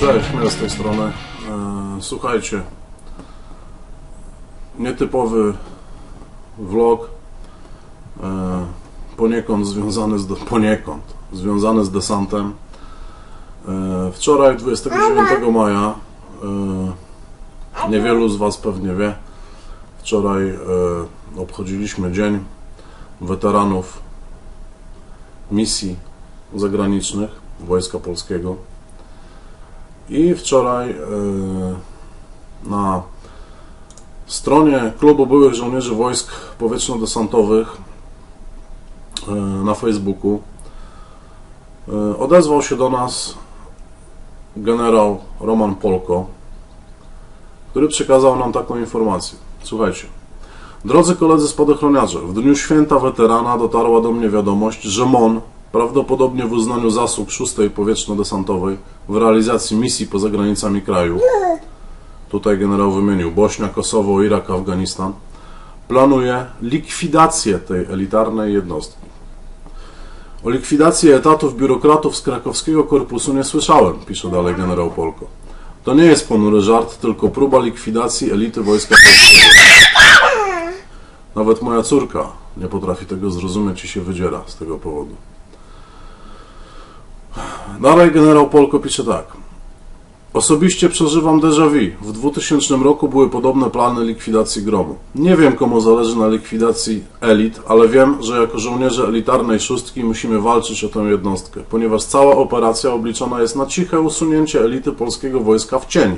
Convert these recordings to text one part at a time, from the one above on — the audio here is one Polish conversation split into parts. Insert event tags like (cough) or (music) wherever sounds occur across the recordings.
Cześć, Miel z tej strony. E, Słuchajcie, nietypowy vlog, e, poniekąd związany z, poniekąd związany z desantem. E, Wczoraj, 29 maja, niewielu z Was pewnie wie, wczoraj obchodziliśmy Dzień Weteranów Misji Zagranicznych Wojska Polskiego. I wczoraj e, na stronie Klubu Byłych Żołnierzy Wojsk Powietrzno-Desantowych e, na Facebooku e, odezwał się do nas generał Roman Polko, który przekazał nam taką informację. Słuchajcie. Drodzy koledzy spadochroniarze, w dniu święta weterana dotarła do mnie wiadomość, że MON, prawdopodobnie w uznaniu zasług 6 powietrzno-desantowej w realizacji misji poza granicami kraju, tutaj generał wymienił Bośnia, Kosowo, Irak, Afganistan, planuje likwidację tej elitarnej jednostki. O likwidacji etatów biurokratów z krakowskiego korpusu nie słyszałem, pisze dalej generał Polko. To nie jest ponury żart, tylko próba likwidacji elity Wojska Polskiego. Nawet moja córka nie potrafi tego zrozumieć i się wydziera z tego powodu. Dalej generał Polko pisze tak. Osobiście przeżywam déjà vu. W 2000 roku były podobne plany likwidacji gromu. Nie wiem, komu zależy na likwidacji elit, ale wiem, że jako żołnierze elitarnej szóstki musimy walczyć o tę jednostkę, ponieważ cała operacja obliczona jest na ciche usunięcie elity polskiego wojska w cień.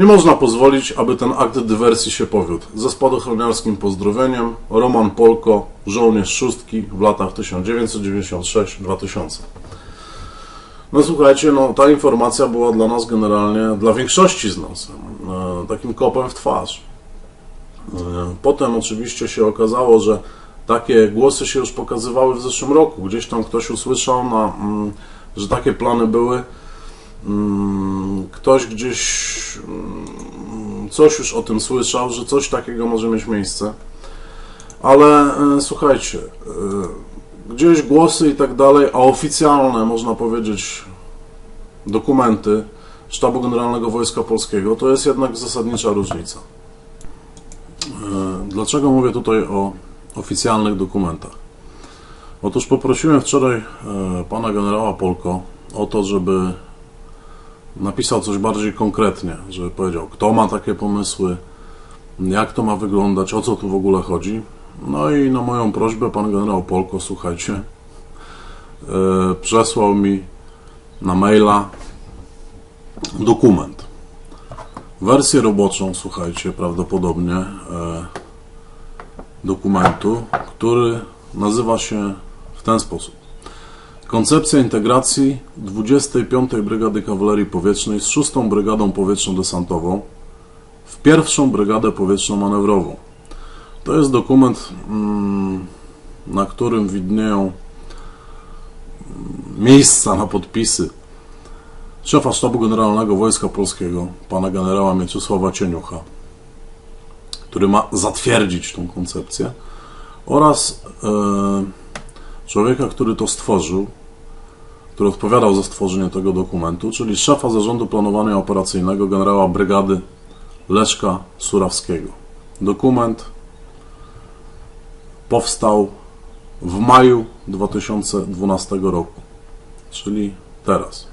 Nie można pozwolić, aby ten akt dywersji się powiódł. Ze spadochroniarskim pozdrowieniem Roman Polko, żołnierz szóstki w latach 1996-2000. No słuchajcie, no ta informacja była dla nas generalnie, dla większości z nas, e, takim kopem w twarz. E, Potem oczywiście się okazało, że takie głosy się już pokazywały w zeszłym roku. Gdzieś tam ktoś usłyszał, na, mm, że takie plany były. Ktoś gdzieś mm, coś już o tym słyszał, że coś takiego może mieć miejsce. Ale e, słuchajcie, e, gdzieś głosy i tak dalej, a oficjalne, można powiedzieć, dokumenty Sztabu Generalnego Wojska Polskiego, to jest jednak zasadnicza różnica. E, Dlaczego mówię tutaj o oficjalnych dokumentach? Otóż poprosiłem wczoraj pana generała Polko o to, żeby napisał coś bardziej konkretnie, żeby powiedział, kto ma takie pomysły, jak to ma wyglądać, o co tu w ogóle chodzi. No i na moją prośbę pan generał Polko, słuchajcie, e, przesłał mi na maila dokument. Wersję roboczą, słuchajcie, prawdopodobnie e, dokumentu, który nazywa się w ten sposób. Koncepcja integracji 25. Brygady Kawalerii Powietrznej z 6. Brygadą Powietrzno-Desantową w pierwszą Brygadę Powietrzno-Manewrową. To jest dokument, mm, na którym widnieją mm, miejsca na podpisy szefa Sztabu Generalnego Wojska Polskiego, pana generała Mieczysława Cieniucha, który ma zatwierdzić tą koncepcję, oraz e, człowieka, który to stworzył, który odpowiadał za stworzenie tego dokumentu, czyli szefa Zarządu Planowania Operacyjnego generała Brygady Leszka Surawskiego. Dokument powstał w maju 2012 roku, czyli teraz.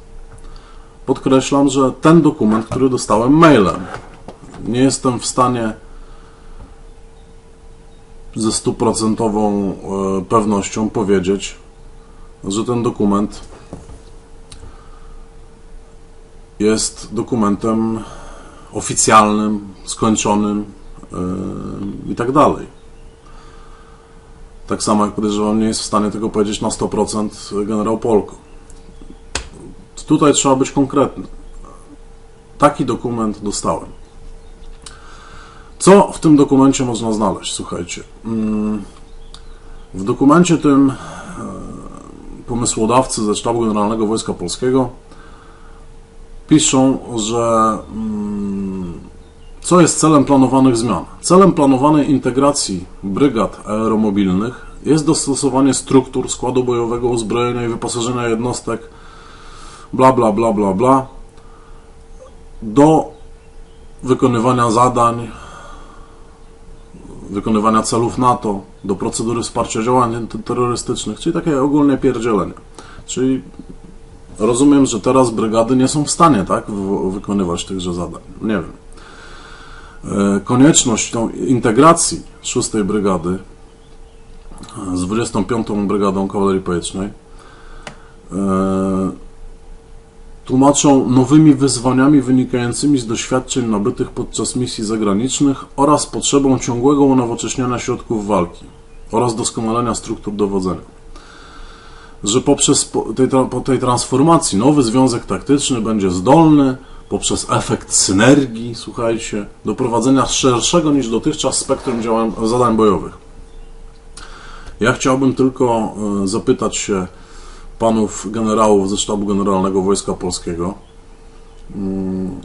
Podkreślam, że ten dokument, który dostałem mailem, nie jestem w stanie ze stuprocentową e, pewnością powiedzieć, że ten dokument jest dokumentem oficjalnym, skończonym yy, i tak dalej. Tak samo jak podejrzewam, nie jest w stanie tego powiedzieć na 100% generał Polko. Tutaj trzeba być konkretny. Taki dokument dostałem. Co w tym dokumencie można znaleźć? Słuchajcie. Mm, W dokumencie tym e, pomysłodawcy ze Sztabu Generalnego Wojska Polskiego piszą, że mm, co jest celem planowanych zmian? Celem planowanej integracji brygad aeromobilnych jest dostosowanie struktur składu bojowego uzbrojenia i wyposażenia jednostek bla, bla, bla, bla, bla, do wykonywania zadań, wykonywania celów NATO, do procedury wsparcia działań antyterrorystycznych, czyli takie ogólne pierdzielenie. Czyli rozumiem, że teraz brygady nie są w stanie tak, wykonywać tychże zadań. Nie wiem. E, Konieczność tą integracji 6 Brygady z 25. Brygadą Kawalerii Powietrznej e, tłumaczą nowymi wyzwaniami wynikającymi z doświadczeń nabytych podczas misji zagranicznych oraz potrzebą ciągłego unowocześniania środków walki oraz doskonalenia struktur dowodzenia. Że poprzez po tej, po tej transformacji nowy związek taktyczny będzie zdolny poprzez efekt synergii, słuchajcie, do prowadzenia szerszego niż dotychczas spektrum działań, zadań bojowych. Ja chciałbym tylko e, zapytać się panów generałów ze Sztabu Generalnego Wojska Polskiego, mm,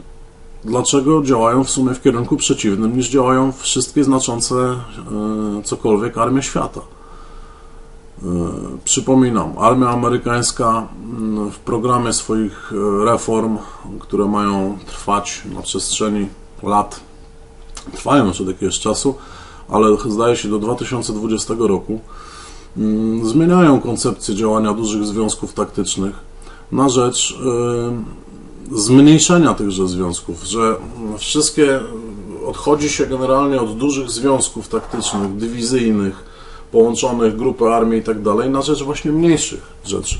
dlaczego działają w sumie w kierunku przeciwnym niż działają wszystkie znaczące e, cokolwiek armie świata. E, Przypominam, armia amerykańska mm, w programie swoich e, reform, które mają trwać na przestrzeni lat, trwają już od jakiegoś czasu, ale zdaje się do 2020 roku, mm, zmieniają koncepcję działania dużych związków taktycznych na rzecz e, zmniejszenia tychże związków, że wszystkie odchodzi się generalnie od dużych związków taktycznych, dywizyjnych, połączonych, grupy armii i tak dalej, na rzecz właśnie mniejszych rzeczy.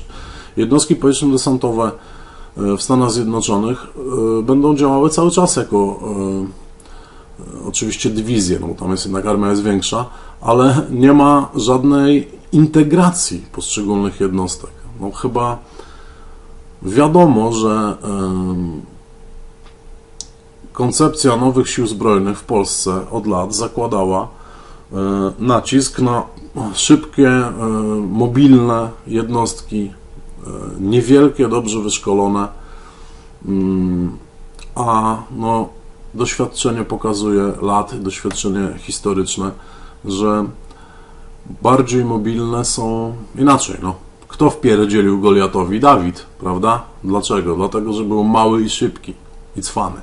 Jednostki powietrzno-desantowe e, w Stanach Zjednoczonych e, będą działały cały czas jako e, oczywiście dywizje, no bo tam jest jednak armia jest większa, ale nie ma żadnej integracji poszczególnych jednostek. No chyba wiadomo, że koncepcja nowych sił zbrojnych w Polsce od lat zakładała nacisk na szybkie, e, mobilne jednostki, e, niewielkie, dobrze wyszkolone, Mm, a no, doświadczenie pokazuje lat, doświadczenie historyczne, że bardziej mobilne są inaczej. No. Kto wpierdzielił Goliatowi? Dawid, prawda? Dlaczego? Dlatego, że był mały i szybki i cwany.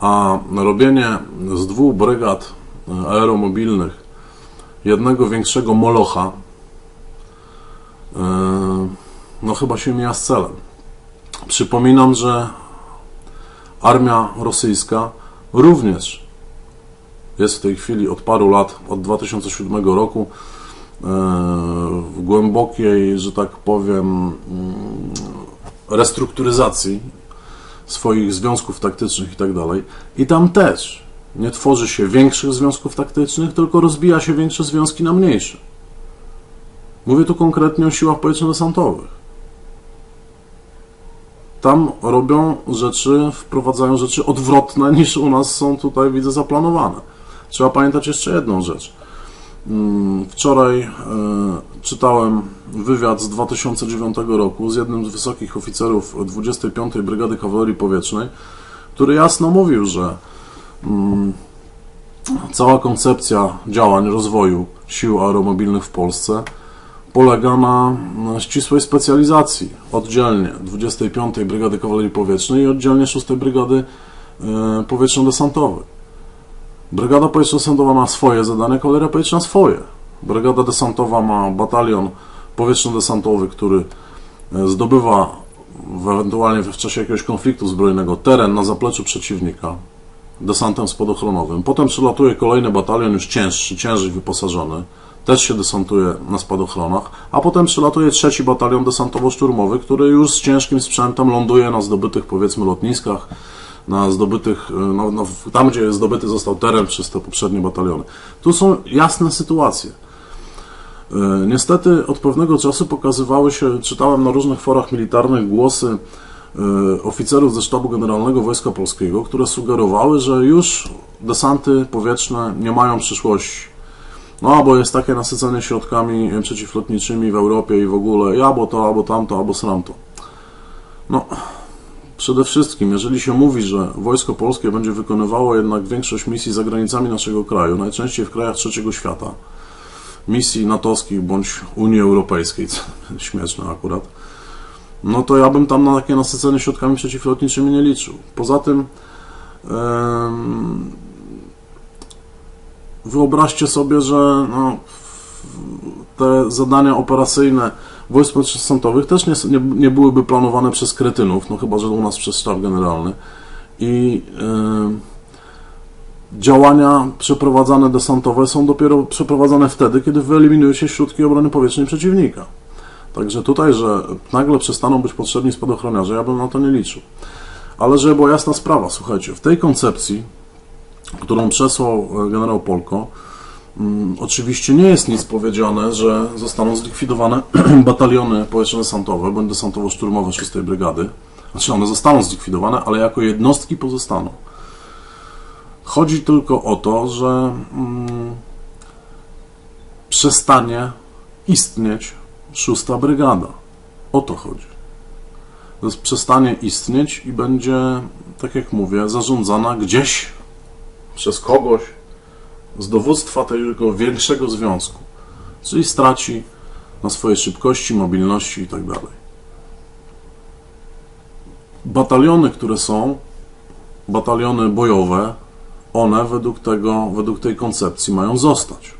A robienie z dwóch brygad e, aeromobilnych jednego większego molocha e, no chyba się mija z celem. Przypominam, że armia rosyjska również jest w tej chwili od paru lat, od 2007 roku, e, w głębokiej, że tak powiem, mm, restrukturyzacji swoich związków taktycznych i tak dalej. I tam też nie tworzy się większych związków taktycznych, tylko rozbija się większe związki na mniejsze. Mówię tu konkretnie o siłach powietrzno-desantowych. Tam robią rzeczy, wprowadzają rzeczy odwrotne (laughs) niż u nas są tutaj, widzę, zaplanowane. Trzeba pamiętać jeszcze jedną rzecz. Mm, Wczoraj e, czytałem wywiad z 2009 roku z jednym z wysokich oficerów 25. Brygady Kawalerii Powietrznej, który jasno mówił, że cała koncepcja działań rozwoju sił aeromobilnych w Polsce polega na na ścisłej specjalizacji oddzielnie 25. Brygady Kawalerii Powietrznej i oddzielnie 6. Brygady e, Powietrzno-Desantowej. Brygada Powietrzno-Desantowa ma swoje zadania, kawaleria powietrzna swoje. Brygada Desantowa ma batalion powietrzno-desantowy, który e, zdobywa w, ewentualnie w czasie jakiegoś konfliktu zbrojnego teren na zapleczu przeciwnika desantem spadochronowym. Potem przylatuje kolejny batalion już cięższy, ciężej wyposażony, też się desantuje na spadochronach, a potem przylatuje trzeci batalion desantowo-szturmowy, który już z ciężkim sprzętem ląduje na zdobytych powiedzmy lotniskach, na zdobytych, no, no, tam gdzie zdobyty został teren przez te poprzednie bataliony. Tu są jasne sytuacje. E, Niestety od pewnego czasu pokazywały się, czytałem na różnych forach militarnych głosy oficerów ze Sztabu Generalnego Wojska Polskiego, które sugerowały, że już desanty powietrzne nie mają przyszłości. No, bo jest takie nasycenie środkami przeciwlotniczymi w Europie i w ogóle, albo to, albo tamto, albo sramto. No, przede wszystkim, jeżeli się mówi, że Wojsko Polskie będzie wykonywało jednak większość misji za granicami naszego kraju, najczęściej w krajach trzeciego świata, misji natowskich bądź Unii Europejskiej, (laughs) śmieszne akurat, no to ja bym tam na takie nasycenie środkami przeciwlotniczymi nie liczył. Poza tym wyobraźcie sobie, że no, te zadania operacyjne wojsk protestantowych też nie, nie, nie byłyby planowane przez kretynów, no chyba, że u nas przez sztab generalny. I em, działania przeprowadzane desantowe są dopiero przeprowadzane wtedy, kiedy wyeliminuje się środki obrony powietrznej przeciwnika. Także tutaj, że nagle przestaną być potrzebni spadochroniarze, ja bym na to nie liczył. Ale żeby była jasna sprawa, słuchajcie, w tej koncepcji, którą przesłał e, generał Polko, mm, oczywiście nie jest nic powiedziane, że zostaną zlikwidowane (clears throat) bataliony powietrzno-desantowe, bądź desantowo-szturmowe 6 Brygady. Znaczy one zostaną zlikwidowane, ale jako jednostki pozostaną. Chodzi tylko o to, że mm, przestanie istnieć szósta brygada. O to chodzi. To jest przestanie istnieć i będzie, tak jak mówię, zarządzana gdzieś przez kogoś z dowództwa tego większego związku. Czyli straci na swojej szybkości, mobilności i tak. Bataliony, które są, bataliony bojowe, one według tego, według tej koncepcji mają zostać.